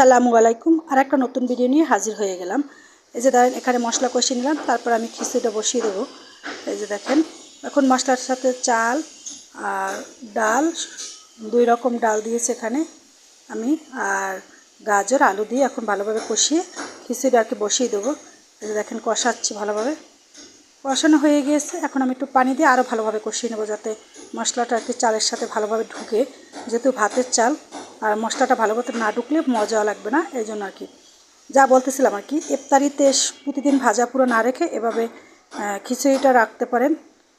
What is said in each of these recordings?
আসসালামু আলাইকুম। আর একটা নতুন ভিডিও নিয়ে হাজির হয়ে গেলাম। এই যে ধরেন, এখানে মশলা কষিয়ে নিলাম, তারপর আমি খিচুড়িটা বসিয়ে দেবো। এই যে দেখেন, এখন মশলার সাথে চাল আর ডাল, দুই রকম ডাল দিয়েছে এখানে আমি, আর গাজর, আলু দিয়ে এখন ভালোভাবে কষিয়ে খিচুড়ি আর কি বসিয়ে দেবো। এই যে দেখেন, কষাচ্ছি ভালোভাবে। কষানো হয়ে গিয়েছে এখন আমি একটু পানি দিয়ে আরও ভালোভাবে কষিয়ে নেব যাতে মশলাটা আর কি চালের সাথে ভালোভাবে ঢুকে, যেহেতু ভাতের চাল। মশলাটা ভালো মতো না ঢুকলে মজা লাগবে না, এই জন্য আর কি। যা বলতেছিলাম আর কি, ইফতারিতে প্রতিদিন ভাজা পুরো না রেখে এভাবে খিচুড়িটা রাখতে পারেন,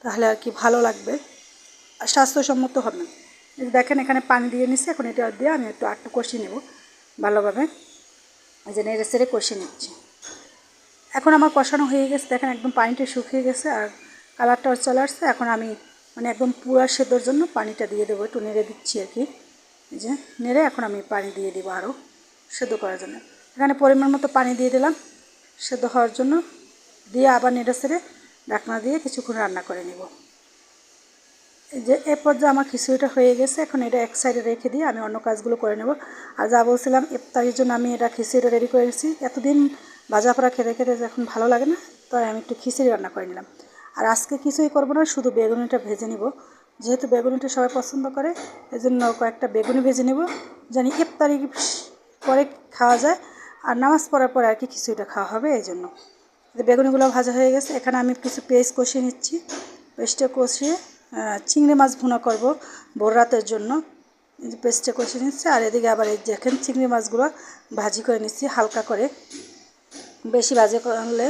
তাহলে আর কি ভালো লাগবে। আর স্বাস্থ্যসম্মত হবে। দেখেন এখানে পানি দিয়ে নিচ্ছি এখন এটা দিয়ে আমি একটু আটটু কষিয়ে নেব ভালোভাবে। এই যে নেড়ে সেড়ে কষিয়ে নিচ্ছি। এখন আমার কষানো হয়ে গেছে, দেখেন একদম পানিটা শুকিয়ে গেছে আর কালারটাও চলে আসছে। এখন আমি মানে একদম পুরা সেদ্ধর জন্য পানিটা দিয়ে দেবো, একটু নেড়ে দিচ্ছি আর কি। যে নেড়ে এখন আমি পানি দিয়ে দেবো আরও সেদ্ধ করার জন্য। এখানে পরিমাণ মতো পানি দিয়ে দিলাম। সেদ্ধ হওয়ার জন্য দিয়ে আবার নেড়ে সেড়ে ঢাকনা দিয়ে কিছুক্ষণ রান্না করে নেব। যে এ পর্যায়ে আমার খিচুড়িটা হয়ে গেছে। এখন এটা এক সাইডে রেখে দিয়ে আমি অন্য কাজগুলো করে নেব। আর যা বলছিলাম, ইফতারির জন্য আমি এটা খিচুড়িটা রেডি করে নিয়েছি এতদিন ভাজা পড়া খেতে খেতে এখন ভালো লাগে না তাই আমি একটু খিচুড়ি রান্না করে নিলাম। আর আজকে কিছুই করব না, শুধু বেগুনিটা ভেজে নিব। যেহেতু বেগুনিটা সবাই পছন্দ করে, এজন্য কয়েকটা বেগুনি ভেজে নেব। জানি ইফতারি পরে খাওয়া যায়, আর নামাজ পড়ার পরে আর কি খিচুড়িটা খাওয়া হবে, এই জন্য। বেগুনিগুলো ভাজা হয়ে গেছে, এখানে আমি কিছু পেস্ট কষিয়ে নিচ্ছি। পেস্টে কষিয়ে চিংড়ি মাছ ভুনা করব ভোর রাতের জন্য। পেস্টে কষিয়ে নিচ্ছি, আর এদিকে আবার এই দেখেন চিংড়ি মাছগুলো ভাজি করে নিচ্ছি হালকা করে। বেশি ভাজি করলে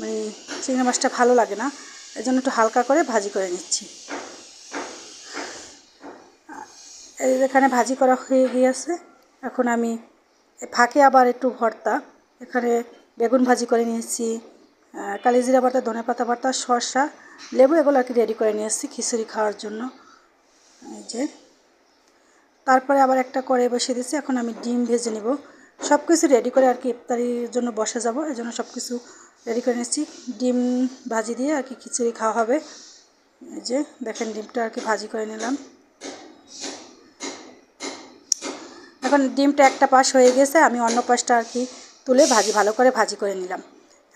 মানে চিংড়ি মাছটা ভালো লাগে না এই জন্য একটু হালকা করে ভাজি করে নিচ্ছি এই যে এখানে ভাজি করা হয়ে গিয়েছে, এখন আমি ফাঁকে আবার একটু ভর্তা। এখানে বেগুন ভাজি করে নিয়েছি কালিজিরা ভর্তা ধনে পাতা ভর্তা শসা, লেবু এগুলো আর কি রেডি করে নিয়ে এসেছি খিচুড়ি খাওয়ার জন্য। এই যে। তারপরে আবার একটা কড়াই বসিয়ে দিয়েছি, এখন আমি ডিম ভেজে নেব। সব কিছু রেডি করে আর কি ইফতারির জন্য বসে যাব, এই জন্য সব কিছু রেডি করে নিচ্ছি ডিম ভাজি দিয়ে আর কি খিচুড়ি খাওয়া হবে। এই যে, দেখেন ডিমটা আর কি ভাজি করে নিলাম। এখন ডিমটা একটা পাশ হয়ে গেছে, আমি অন্য পাশটা আর কি তুলে ভাজি, ভালো করে ভাজি করে নিলাম।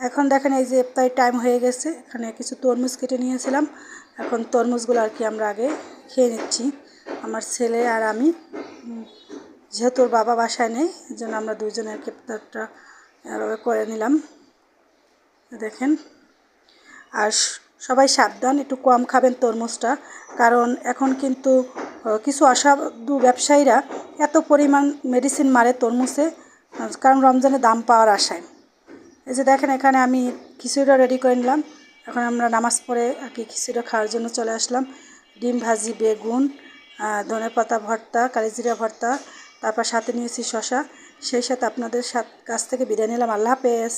এখন দেখেন এই যে ইফতারি টাইম হয়ে গেছে, এখানে কিছু তরমুজ কেটে নিয়েছিলাম। এখন তরমুজগুলো আর কি আমরা আগে খেয়ে নিচ্ছি। আমার ছেলে আর আমি যেহেতু ওর বাবা বাসায় নেই জন্য আমরা দুজনে আর কি ইফতারটা এভাবে করে নিলাম। দেখেন, আর সবাই সাবধান, একটু কম খাবেন তরমুজটা, কারণ এখন কিন্তু কিছু অসাধু ব্যবসায়ীরা এত পরিমাণ মেডিসিন মারে তরমুজে কারণ রমজানে দাম পাওয়ার আশায়। এই যে দেখেন, এখানে আমি খিচুড়িটা রেডি করে নিলাম। এখন আমরা নামাজ পড়ে আর কি খিচুড়িটা খাওয়ার জন্য চলে আসলাম। ডিম ভাজি, বেগুন ধনে পাতা ভর্তা কালিজিরা ভর্তা, তারপর সাথে নিয়েছি শশা সেই সাথে আপনাদের কাছ থেকে বিদায় নিলাম। আল্লাহ হাফেজ।